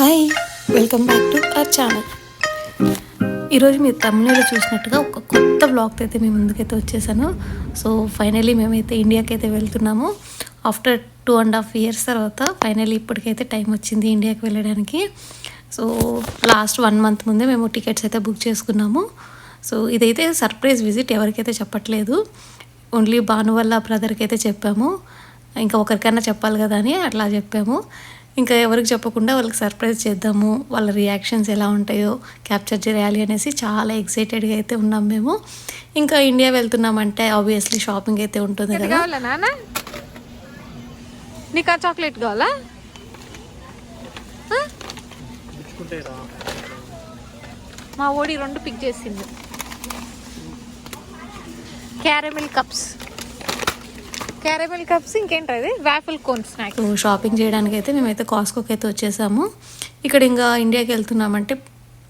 Hi welcome back to our channel. ఈరోజు మీరు తమిళలో చూసినట్టుగా ఒక కొత్త బ్లాగ్తో అయితే మేము ముందుకైతే వచ్చేసాను. సో ఫైనలీ మేమైతే ఇండియాకి అయితే వెళ్తున్నాము. After two and half years తర్వాత ఫైనలీ ఇప్పటికైతే టైం వచ్చింది ఇండియాకి వెళ్ళడానికి. సో లాస్ట్ వన్ మంత్ ముందే మేము టికెట్స్ అయితే బుక్ చేసుకున్నాము. సో ఇదైతే సర్ప్రైజ్ విజిట్ ఎవరికైతే చెప్పట్లేదు. ఓన్లీ భాను వల్ల బ్రదర్కి అయితే చెప్పాము. ఇంకా ఒకరికైనా చెప్పాలి కదా అని అట్లా చెప్పాము. ఇంకా ఎవరికి చెప్పకుండా వాళ్ళకి సర్ప్రైజ్ చేద్దాము వాళ్ళ రియాక్షన్స్ ఎలా ఉంటాయో క్యాప్చర్ చేయాలి అనేసి చాలా ఎక్సైటెడ్గా అయితే ఉన్నాం మేము. ఇంకా ఇండియా వెళ్తున్నామంటే ఆబ్వియస్లీ షాపింగ్ అయితే ఉంటుంది కదా. నీకు ఆ చాక్లెట్ కావాలా? మా ఓడి రెండు పిక్ చేసింది. Caramel cups. క్యారమెల్ కప్స్ ఇంకేంటి అది? Cone snacks. షాపింగ్ చేయడానికి అయితే మేమైతే కాస్కోకి అయితే వచ్చేసాము. ఇక్కడ ఇంకా ఇండియాకి వెళ్తున్నామంటే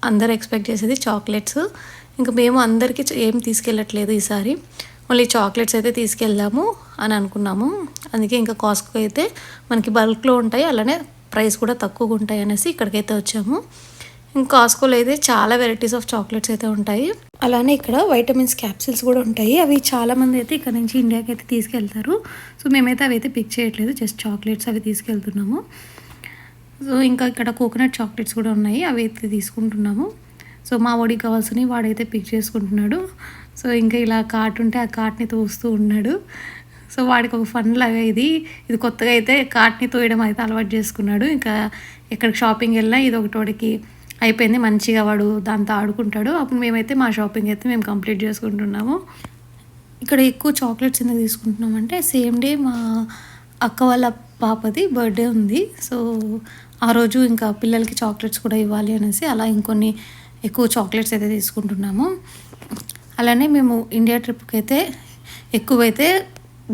అందరు ఎక్స్పెక్ట్ చేసేది చాక్లెట్స్. ఇంకా మేము అందరికీ ఏం తీసుకెళ్ళట్లేదు ఈసారి. ఓన్లీ చాక్లెట్స్ అయితే తీసుకెళ్దాము అని అనుకున్నాము. అందుకే ఇంకా కాస్కో అయితే మనకి బల్క్లో ఉంటాయి. అలానే ప్రైస్ కూడా తక్కువగా ఉంటాయి అనేసి ఇక్కడికైతే వచ్చాము. ఇంకా కాస్కోలో అయితే చాలా వెరైటీస్ ఆఫ్ చాక్లెట్స్ అయితే ఉంటాయి. అలానే ఇక్కడ వైటమిన్స్ క్యాప్సిల్స్ కూడా ఉంటాయి. అవి చాలా మంది అయితే ఇక్కడ నుంచి ఇండియాకి అయితే తీసుకెళ్తారు. సో మేమైతే అవి అయితే పిక్ చేయట్లేదు. జస్ట్ చాక్లెట్స్ అవి తీసుకెళ్తున్నాము. సో ఇంకా ఇక్కడ కోకోనట్ చాక్లెట్స్ కూడా ఉన్నాయి. అవి అయితే తీసుకుంటున్నాము. సో మా వాడికి కావాల్సినవి వాడైతే పిక్ చేసుకుంటున్నాడు. సో ఇంకా ఇలా కార్ట్ ఉంటే ఆ కార్ట్ని తోస్తూ ఉన్నాడు. సో వాడికి ఒక ఫన్ లాగా ఇది. ఇది కొత్తగా అయితే కార్ట్ని తోయడం అయితే అలవాటు చేసుకున్నాడు. ఇంకా ఎక్కడికి షాపింగ్ వెళ్ళినా ఇది ఒకటి వాడికి అయిపోయింది. మంచిగా వాడు దాంతో ఆడుకుంటాడు. అప్పుడు మేమైతే మా షాపింగ్ అయితే మేము కంప్లీట్ చేసుకుంటున్నాము. ఇక్కడ ఎక్కువ చాక్లెట్స్ ఎందుకు తీసుకుంటున్నామంటే సేమ్ డే మా అక్క వాళ్ళ పాపది బర్త్డే ఉంది. సో ఆ రోజు ఇంకా పిల్లలకి చాక్లెట్స్ కూడా ఇవ్వాలి అనేసి అలా ఇంకొన్ని ఎక్కువ చాక్లెట్స్ అయితే తీసుకుంటున్నాము. అలానే మేము ఇండియా ట్రిప్కి అయితే ఎక్కువైతే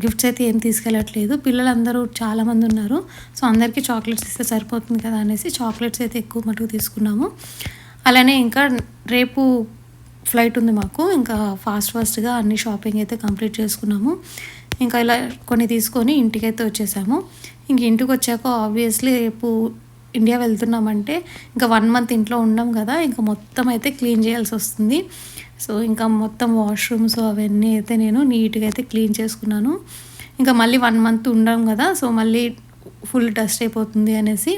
గిఫ్ట్స్ అయితే ఏం తీసుకెళ్ళట్లేదు. పిల్లలందరూ చాలామంది ఉన్నారు. సో అందరికీ చాక్లెట్స్ ఇస్తే సరిపోతుంది కదా అనేసి చాక్లెట్స్ అయితే ఎక్కువ మటుకు తీసుకున్నాము. అలానే ఇంకా రేపు ఫ్లైట్ ఉంది మాకు. ఇంకా ఫాస్ట్ ఫాస్ట్గా అన్ని షాపింగ్ అయితే కంప్లీట్ చేసుకున్నాము. ఇంకా ఇలా కొన్ని తీసుకొని ఇంటికి అయితే వచ్చేసాము. ఇంక ఇంటికి వచ్చాక ఆబ్వియస్లీ రేపు ఇండియా వెళ్తున్నామంటే ఇంకా వన్ మంత్ ఇంట్లో ఉండం కదా. ఇంకా మొత్తం అయితే క్లీన్ చేయాల్సి వస్తుంది. సో ఇంకా మొత్తం వాష్రూమ్స్ అవన్నీ అయితే నేను నీట్గా అయితే క్లీన్ చేసుకున్నాను. ఇంకా మళ్ళీ వన్ మంత్ ఉండం కదా సో మళ్ళీ ఫుల్ డస్ట్ అయిపోతుంది అనేసి.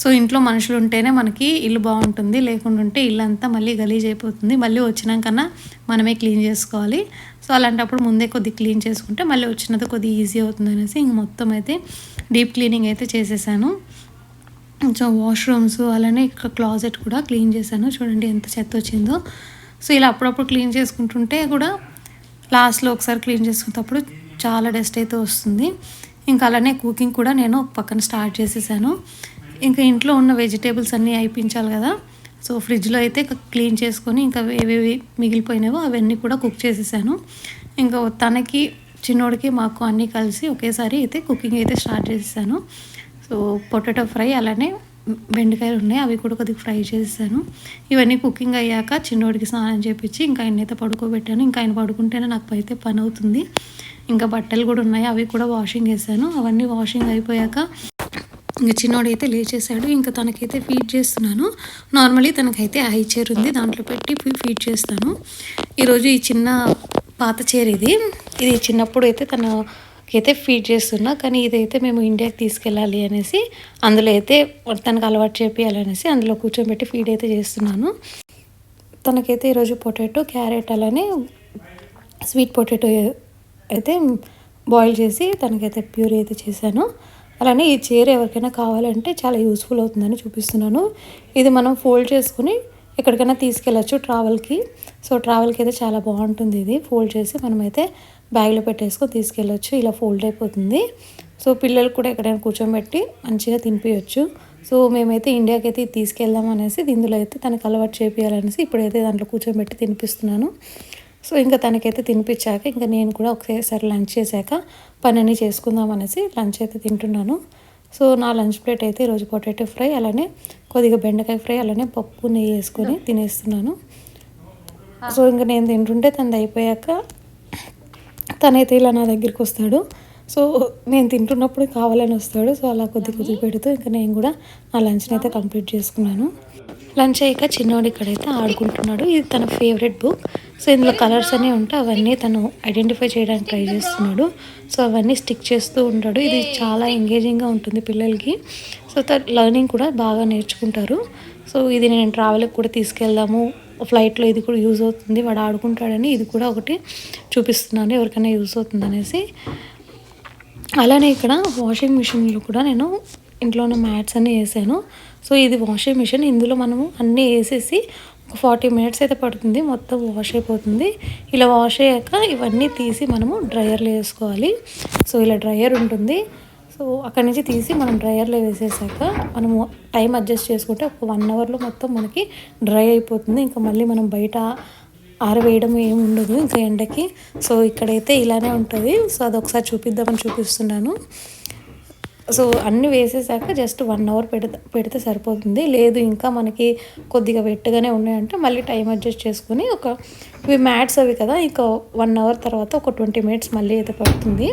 సో ఇంట్లో మనుషులు ఉంటేనే మనకి ఇల్లు బాగుంటుంది లేకుండా ఉంటే ఇల్లు అంతా మళ్ళీ గలీజ్ అయిపోతుంది. మళ్ళీ వచ్చినాకన్నా మనమే క్లీన్ చేసుకోవాలి. సో అలాంటప్పుడు ముందే కొద్ది క్లీన్ చేసుకుంటే మళ్ళీ వచ్చినది కొద్ది ఈజీ అవుతుంది అనేసి ఇంక మొత్తం అయితే డీప్ క్లీనింగ్ అయితే చేసేసాను. సో వాష్రూమ్స్ అలానే ఇక్కడ క్లాజెట్ కూడా క్లీన్ చేశాను. చూడండి ఎంత చెత్త వచ్చిందో. సో ఇలా అప్పుడప్పుడు క్లీన్ చేసుకుంటుంటే కూడా లాస్ట్లో ఒకసారి క్లీన్ చేసుకున్నప్పుడు చాలా డస్ట్ అయితే వస్తుంది. ఇంకా అలానే కుకింగ్ కూడా నేను పక్కన స్టార్ట్ చేసేసాను. ఇంకా ఇంట్లో ఉన్న వెజిటేబుల్స్ అన్నీ అయిపించాలి కదా. సో ఫ్రిడ్జ్లో అయితే క్లీన్ చేసుకొని ఇంకా ఏవేవి మిగిలిపోయినావో అవన్నీ కూడా కుక్ చేసేసాను. ఇంకా తనకి చిన్నోడికి మాకు అన్నీ కలిసి ఒకేసారి అయితే కుకింగ్ అయితే స్టార్ట్ చేసేసాను. సో పొటాటో ఫ్రై అలానే బెండకాయలు ఉన్నాయి అవి కూడా కొద్దిగా ఫ్రై చేసేసాను. ఇవన్నీ కుకింగ్ అయ్యాక చిన్నోడికి స్నానం చేపించి ఇంకా ఆయన అయితే పడుకోబెట్టాను. ఇంకా ఆయన పడుకుంటేనే నాకు అయితే పని అవుతుంది. ఇంకా బట్టలు కూడా ఉన్నాయి అవి కూడా వాషింగ్ వేసాను అవన్నీ వాషింగ్ అయిపోయాక ఇంకా చిన్నోడు అయితే లేచేసాడు ఇంకా తనకైతే ఫీడ్ చేస్తున్నాను. నార్మలీ తనకైతే హై చైర్ ఉంది దాంట్లో పెట్టి ఫీడ్ చేస్తాను. ఈరోజు ఈ చిన్న పాత చైర్ ఇది. ఇది చిన్నప్పుడు అయితే తన అయితే ఫీడ్ చేస్తున్నా కానీ ఇదైతే మేము ఇండియాకి తీసుకెళ్ళాలి అనేసి అందులో అయితే తనకు అలవాటు చేపియాలనేసి అందులో కూర్చోబెట్టి ఫీడ్ అయితే చేస్తున్నాను. తనకైతే ఈరోజు పొటాటో క్యారెట్ అలానే స్వీట్ పొటాటో అయితే బాయిల్ చేసి తనకైతే ప్యూరీ అయితే చేశాను. అలానే ఈ చీర ఎవరికైనా కావాలంటే చాలా యూస్ఫుల్ అవుతుందని చూపిస్తున్నాను. ఇది మనం ఫోల్డ్ చేసుకుని ఎక్కడికైనా తీసుకెళ్ళచ్చు ట్రావెల్కి సో ట్రావెల్కి అయితే చాలా బాగుంటుంది ఇది. ఫోల్డ్ చేసి మనమైతే బ్యాగ్లో పెట్టేసుకొని తీసుకెళ్ళచ్చు. ఇలా ఫోల్డ్ అయిపోతుంది. సో పిల్లలు కూడా ఎక్కడైనా కూర్చోబెట్టి మంచిగా తినిపించచ్చు సో మేమైతే ఇండియాకి అయితే తీసుకెళ్దాం అనేసి ఇందులో అయితే తనకు అలవాటు చేపియాలనేసి ఇప్పుడైతే దాంట్లో కూర్చోబెట్టి తినిపిస్తున్నాను. సో ఇంకా తనకైతే తినిపించాక ఇంకా నేను కూడా ఒకసారి లంచ్ చేశాక పని చేసుకుందాం అనేసి లంచ్ అయితే తింటున్నాను. సో నా లంచ్ ప్లేట్ అయితే ఈరోజు పొటాటో ఫ్రై అలానే కొద్దిగా బెండకాయ ఫ్రై అలానే పప్పు నెయ్యి వేసుకొని తినేస్తున్నాను. సో ఇంకా నేను తింటుంటే తనది అయిపోయాక తనైతే ఇలా నా దగ్గరికి వస్తాడు. సో నేను తింటున్నప్పుడు కావాలని వస్తాడు. సో అలా కొద్ది కొద్ది పెడుతూ ఇంకా నేను కూడా నా లంచ్ని అయితే కంప్లీట్ చేసుకున్నాను. లంచ్ అయ్యాక చిన్నవాడు ఇక్కడైతే ఆడుకుంటున్నాడు. ఇది తన ఫేవరెట్ బుక్. సో ఇందులో కలర్స్ అన్నీ ఉంటే అవన్నీ తను ఐడెంటిఫై చేయడానికి ట్రై చేస్తున్నాడు. సో అవన్నీ స్టిక్ చేస్తూ ఉంటాడు. ఇది చాలా ఎంగేజింగ్గా ఉంటుంది పిల్లలకి. సో లర్నింగ్ కూడా బాగా నేర్చుకుంటారు. సో ఇది నేను ట్రావెల్కి కూడా తీసుకెళ్దాము. ఫ్లైట్లో ఇది కూడా యూజ్ అవుతుంది. వాడు ఆడుకుంటాడని ఇది కూడా ఒకటి చూపిస్తున్నాను. ఎవరికైనా యూజ్ అవుతుంది అనేసి. అలానే ఇక్కడ వాషింగ్ మిషన్లో కూడా నేను ఇంట్లో ఉన్న మ్యాట్స్ అన్నీ వేసాను. సో ఇది వాషింగ్ మిషన్ ఇందులో మనము అన్నీ వేసేసి ఒక ఫార్టీ మినిట్స్ అయితే పడుతుంది. మొత్తం వాష్ అయిపోతుంది. ఇలా వాష్ అయ్యాక ఇవన్నీ తీసి మనము డ్రయర్లో వేసుకోవాలి. సో ఇలా డ్రయర్ ఉంటుంది. సో అక్కడి నుంచి తీసి మనం డ్రయర్లో వేసేసాక మనము టైం అడ్జస్ట్ చేసుకుంటే ఒక వన్ అవర్లో మొత్తం మనకి డ్రై అయిపోతుంది. ఇంకా మళ్ళీ మనం బయట ఆరవేయడం ఏమి ఉండదు ఇంకా ఎండకి. సో ఇక్కడైతే ఇలానే ఉంటుంది. సో అదొకసారి చూపిద్దామని చూపిస్తున్నాను. సో అన్నీ వేసేసాక జస్ట్ వన్ అవర్ పెడితే పెడితే సరిపోతుంది. లేదు ఇంకా మనకి కొద్దిగా వెట్టుగానే ఉన్నాయంటే మళ్ళీ టైం అడ్జస్ట్ చేసుకొని ఒక ఇవి మ్యాట్స్ అవి కదా ఇంకా వన్ అవర్ తర్వాత ఒక ట్వంటీ మినిట్స్ మళ్ళీ అయితే పడుతుంది.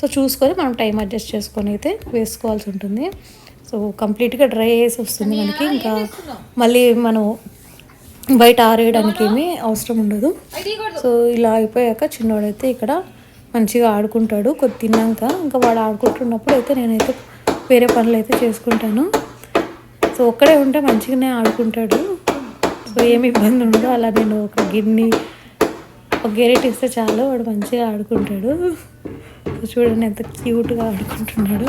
సో చూసుకొని మనం టైం అడ్జస్ట్ చేసుకొని అయితే వేసుకోవాల్సి ఉంటుంది. సో కంప్లీట్గా డ్రై వేసి వస్తుంది మనకి. ఇంకా మళ్ళీ మనం బయట ఆరేయడానికి ఏమీ అవసరం ఉండదు. సో ఇలా అయిపోయాక చిన్నోడైతే ఇక్కడ మంచిగా ఆడుకుంటాడు. కొద్ది తిన్నాక ఇంకా వాడు ఆడుకుంటున్నప్పుడు అయితే నేనైతే వేరే పనులు అయితే చేసుకుంటాను. సో ఒక్కడే ఉంటే మంచిగానే ఆడుకుంటాడు. సో ఏమి ఇబ్బంది ఉండదు. అలా నేను ఒక గిన్ని ఒక గెరెట్ ఇస్తే చాలు. వాడు మంచిగా ఆడుకుంటాడు. సో చూడండి ఎంత క్యూట్గా ఆడుకుంటున్నాడు.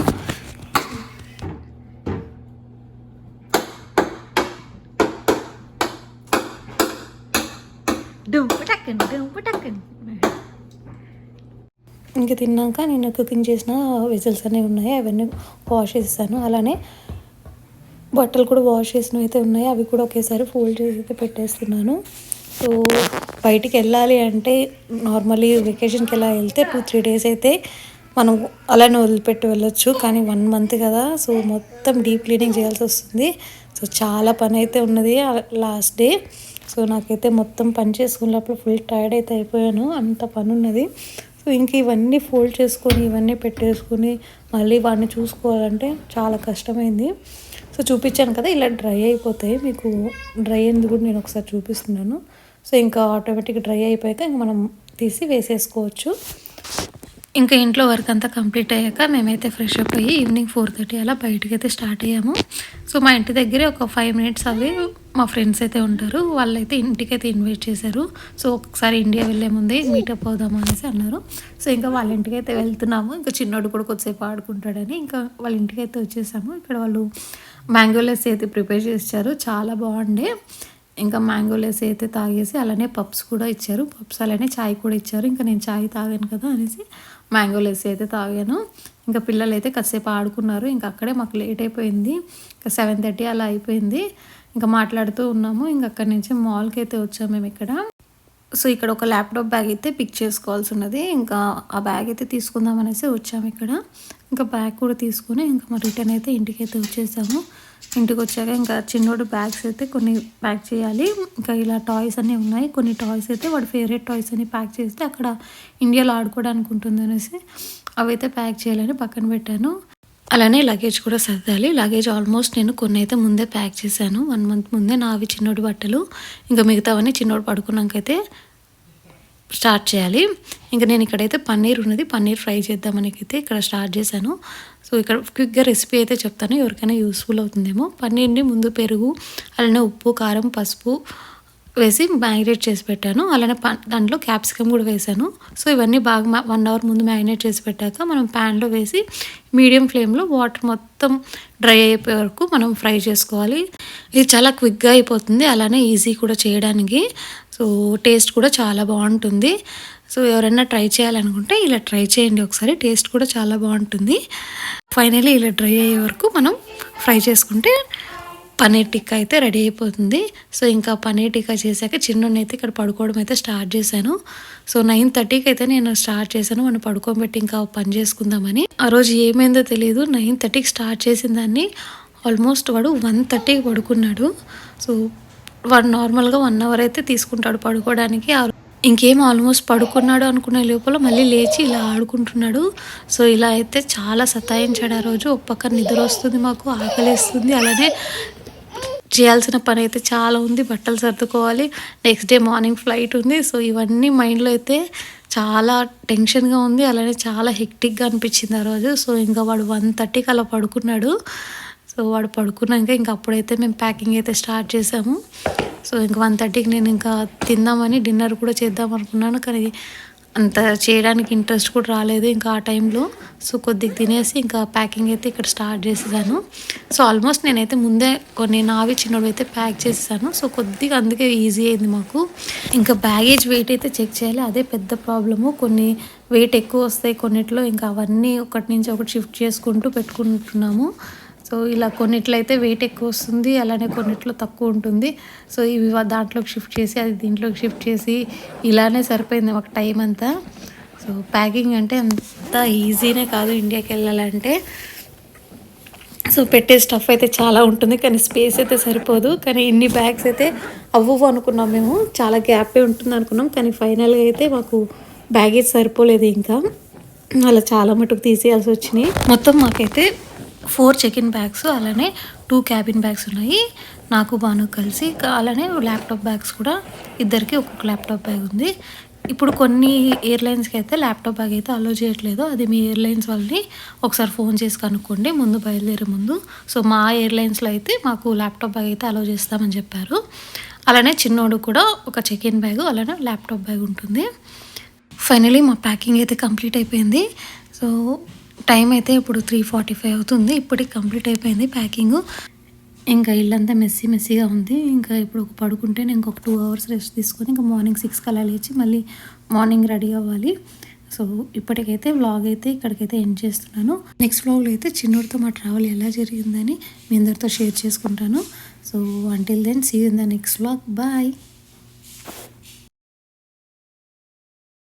ఇంకా తిన్నాక నేను కుకింగ్ చేసిన వెజల్స్ అనేవి ఉన్నాయి అవన్నీ వాష్ చేస్తాను అలానే బట్టలు కూడా వాష్ చేసినవి అయితే ఉన్నాయి అవి కూడా ఒకేసారి ఫోల్డ్ చేసి అయితే పెట్టేస్తున్నాను. సో బయటికి వెళ్ళాలి అంటే నార్మలీ వెకేషన్కి ఎలా వెళ్తే టూ త్రీ డేస్ అయితే మనం అలానే వదిలిపెట్టి వెళ్ళొచ్చు. కానీ వన్ మంత్ కదా సో మొత్తం డీప్ క్లీనింగ్ చేయాల్సి వస్తుంది. సో చాలా పని అయితే ఉన్నది లాస్ట్ డే సో నాకైతే మొత్తం పని చేసుకున్నప్పుడు ఫుల్ టైర్డ్ అయితే అయిపోయాను. అంత పని ఉన్నది సో ఇంక ఇవన్నీ ఫోల్డ్ చేసుకొని ఇవన్నీ పెట్టేసుకొని మళ్ళీ వాడిని చూసుకోవాలంటే చాలా కష్టమైంది. సో చూపించాను కదా ఇలా డ్రై అయిపోతాయి. మీకు డ్రై అయింది కూడా నేను ఒకసారి చూపిస్తున్నాను. సో ఇంకా ఆటోమేటిక్ డ్రై అయిపోయాక ఇంక మనం తీసి వేసేసుకోవచ్చు. ఇంకా ఇంట్లో వర్క్ అంతా కంప్లీట్ అయ్యాక మేమైతే ఫ్రెష్ అప్ అయ్యి ఈవినింగ్ ఫోర్ థర్టీ అలా బయటకి అయితే స్టార్ట్ అయ్యాము. సో మా ఇంటి దగ్గరే ఒక ఫైవ్ మినిట్స్ అవి మా ఫ్రెండ్స్ అయితే ఉంటారు. వాళ్ళైతే ఇంటికైతే ఇన్వైట్ చేశారు. సో ఒకసారి ఇండియా వెళ్ళే ముందే మీటప్ అవుదాము అనేసి అన్నారు. సో ఇంకా వాళ్ళ ఇంటికి అయితే వెళ్తున్నాము. ఇంకా చిన్నోడు కూడా కొద్దిసేపు ఆడుకుంటాడని ఇంకా వాళ్ళ ఇంటికి అయితే వచ్చేసాము. ఇక్కడ వాళ్ళు మ్యాంగో లెస్ అయితే ప్రిపేర్ చేశారు చాలా బాగుండే. ఇంకా మ్యాంగో లెస్ అయితే తాగేసి అలానే పప్స్ కూడా ఇచ్చారు. పప్స్ అలానే చాయ్ కూడా ఇచ్చారు. ఇంకా నేను చాయ్ తాగాను కదా అనేసి మ్యాంగో లెస్ అయితే తాగాను. ఇంకా పిల్లలు అయితే కాసేపు ఆడుకున్నారు. ఇంకా అక్కడే మాకు లేట్ అయిపోయింది. ఇంకా సెవెన్ థర్టీ అలా అయిపోయింది. ఇంకా మాట్లాడుతూ ఉన్నాము. ఇంకా అక్కడి నుంచి మాల్కి అయితే వచ్చాము మేము ఇక్కడ. సో ఇక్కడ ఒక ల్యాప్టాప్ బ్యాగ్ అయితే పిక్ చేసుకోవాల్సి ఉన్నది. ఇంకా ఆ బ్యాగ్ అయితే తీసుకుందాం అనేసి వచ్చాము ఇక్కడ. ఇంకా బ్యాగ్ కూడా తీసుకొని ఇంకా మా రిటర్న్ అయితే ఇంటికి అయితే వచ్చేసాము. ఇంటికి వచ్చాక ఇంకా చిన్నోడు బ్యాగ్స్ అయితే కొన్ని ప్యాక్ చేయాలి. ఇంకా ఇలా టాయ్స్ అన్నీ ఉన్నాయి. కొన్ని టాయ్స్ అయితే వాడు ఫేవరెట్ టాయ్స్ అన్ని ప్యాక్ చేస్తే అక్కడ ఇండియాలో ఆడుకోవడానికి ఉంటుంది అనేసి అవైతే ప్యాక్ చేయాలని పక్కన పెట్టాను. అలానే లగేజ్ కూడా సర్దాలి. లగేజ్ ఆల్మోస్ట్ నేను కొన్ని అయితే ముందే ప్యాక్ చేశాను. వన్ మంత్ ముందే నావి చిన్నోడి బట్టలు. ఇంకా మిగతావన్నీ చిన్నోడు పడుకున్నాకైతే స్టార్ట్ చేయాలి. ఇంకా నేను ఇక్కడైతే పన్నీర్ ఉన్నది పన్నీర్ ఫ్రై చేద్దామని అయితే ఇక్కడ స్టార్ట్ చేశాను. సో ఇక్కడ క్విక్గా రెసిపీ అయితే చెప్తాను ఎవరికైనా యూస్ఫుల్ అవుతుందేమో. పన్నీర్ని ముందు పెరుగు అలానే ఉప్పు కారం పసుపు వేసి మ్యారినేట్ చేసి పెట్టాను. అలానే ప దాంట్లో క్యాప్సికమ్ కూడా వేసాను సో ఇవన్నీ బాగా వన్ అవర్ ముందు మ్యారినేట్ చేసి పెట్టాక మనం ప్యాన్లో వేసి మీడియం ఫ్లేమ్లో వాటర్ మొత్తం డ్రై అయిపోయే వరకు మనం ఫ్రై చేసుకోవాలి. ఇది చాలా క్విక్గా అయిపోతుంది అలానే ఈజీ కూడా చేయడానికి. సో టేస్ట్ కూడా చాలా బాగుంటుంది. సో ఎవరైనా ట్రై చేయాలనుకుంటే ఇలా ట్రై చేయండి ఒకసారి టేస్ట్ కూడా చాలా బాగుంటుంది. ఫైనలీ ఇలా డ్రై అయ్యే వరకు మనం ఫ్రై చేసుకుంటే పన్నీర్ టిక్కా అయితే రెడీ అయిపోతుంది. సో ఇంకా పన్నీర్ టిక్కా చేశాక చిన్నోడిని అయితే ఇక్కడ పడుకోవడం అయితే స్టార్ట్ చేశాను. సో నైన్ థర్టీకి అయితే నేను స్టార్ట్ చేశాను మనం పడుకోబెట్టి ఇంకా పని చేసుకుందామని. ఆ రోజు ఏమైందో తెలియదు నైన్ థర్టీకి స్టార్ట్ చేసిన దాన్ని ఆల్మోస్ట్ వాడు వన్ థర్టీకి పడుకున్నాడు. సో వాడు నార్మల్గా వన్ అవర్ అయితే తీసుకుంటాడు పడుకోవడానికి. ఇంకేం ఆల్మోస్ట్ పడుకున్నాడు అనుకునే లోపల మళ్ళీ లేచి ఇలా ఆడుకుంటున్నాడు. సో ఇలా అయితే చాలా సతాయించాడు ఆ రోజు. ఒక పక్క నిద్ర వస్తుంది మాకు ఆకలిస్తుంది. అలానే చేయాల్సిన పని అయితే చాలా ఉంది. బట్టలు సర్దుకోవాలి. నెక్స్ట్ డే మార్నింగ్ ఫ్లైట్ ఉంది. సో ఇవన్నీ మైండ్లో అయితే చాలా టెన్షన్గా ఉంది. అలానే చాలా హెక్టిక్గా అనిపించింది ఆ రోజు. సో ఇంకా వాడు వన్ థర్టీకి అలా పడుకున్నాడు. సో వాడు పడుకున్నాక ఇంకా అప్పుడైతే మేము ప్యాకింగ్ అయితే స్టార్ట్ చేసాము. సో ఇంకా వన్ థర్టీకి నేను ఇంకా తిందామని డిన్నర్ కూడా చేద్దాం అనుకున్నాను. కానీ అంత చేయడానికి ఇంట్రెస్ట్ కూడా రాలేదు ఇంకా ఆ టైంలో సో కొద్దిగా తినేసి ఇంకా ప్యాకింగ్ అయితే ఇక్కడ స్టార్ట్ చేసేసాను. సో ఆల్మోస్ట్ నేనైతే ముందే కొన్ని నావి చిన్నవి అయితే ప్యాక్ చేసేసాను. సో కొద్దిగా అందుకే ఈజీ అయింది మాకు. ఇంకా బ్యాగేజ్ వెయిట్ అయితే చెక్ చేయాలి. అదే పెద్ద ప్రాబ్లము కొన్ని వెయిట్ ఎక్కువ వస్తాయి కొన్నిట్లో. ఇంకా అవన్నీ ఒకటి నుంచి ఒకటి షిఫ్ట్ చేసుకుంటూ పెట్టుకుంటున్నాము. సో ఇలా కొన్నిట్లయితే వెయిట్ ఎక్కువ వస్తుంది అలానే కొన్నిట్లో తక్కువ ఉంటుంది. సో ఇవి దాంట్లోకి షిఫ్ట్ చేసి అది దీంట్లోకి షిఫ్ట్ చేసి ఇలానే సరిపోయింది మాకు టైం అంతా. సో ప్యాకింగ్ అంటే అంత ఈజీనే కాదు ఇండియాకి వెళ్ళాలంటే. సో పెట్టే స్టఫ్ అయితే చాలా ఉంటుంది కానీ స్పేస్ అయితే సరిపోదు. కానీ ఇన్ని బ్యాగ్స్ అయితే అవ్వవు అనుకున్నాం మేము. చాలా గ్యాపే ఉంటుంది అనుకున్నాం కానీ ఫైనల్గా అయితే మాకు బ్యాగేజ్ సరిపోలేదు ఇంకా. అలా చాలా మటుకు తీసేయాల్సి వచ్చినాయి. మొత్తం మాకైతే ఫోర్ చెక్ ఇన్ బ్యాగ్స్ అలానే టూ క్యాబిన్ బ్యాగ్స్ ఉన్నాయి. నాకు బాను కలిసి అలానే ల్యాప్టాప్ బ్యాగ్స్ కూడా ఇద్దరికి ఒక్కొక్క ల్యాప్టాప్ బ్యాగ్ ఉంది. ఇప్పుడు కొన్ని ఎయిర్లైన్స్కి అయితే ల్యాప్టాప్ బ్యాగ్ అయితే అలో చేయట్లేదు. అది మీ ఎయిర్లైన్స్ వాళ్ళని ఒకసారి ఫోన్ చేసి కనుక్కోండి. ముందు బయలుదేరే ముందు. సో మా ఎయిర్లైన్స్లో అయితే మాకు ల్యాప్టాప్ బ్యాగ్ అయితే అలో చేస్తామని చెప్పారు. అలానే చిన్నోడు కూడా ఒక చెక్ ఇన్ బ్యాగ్ అలానే ల్యాప్టాప్ బ్యాగ్ ఉంటుంది. ఫైనలీ మా ప్యాకింగ్ అయితే కంప్లీట్ అయిపోయింది. సో టైం అయితే ఇప్పుడు త్రీ ఫార్టీ ఫైవ్ అవుతుంది. ఇప్పటికి కంప్లీట్ అయిపోయింది ప్యాకింగ్. ఇంకా ఇల్లంతా మెస్సీ మెస్సీగా ఉంది. ఇంకా ఇప్పుడు ఒక పడుకుంటే నేను ఇంకొక టూ అవర్స్ రెస్ట్ తీసుకొని ఇంకా మార్నింగ్ సిక్స్కి అలా లేచి మళ్ళీ మార్నింగ్ రెడీ అవ్వాలి. సో ఇప్పటికైతే వ్లాగ్ అయితే ఇక్కడికైతే ఎండ్ చేస్తున్నాను. నెక్స్ట్ వ్లాగ్లో అయితే చిన్నోడితో మా ట్రావెల్ ఎలా జరిగిందని మీ అందరితో షేర్ చేసుకుంటాను. So until then see in the next vlog bye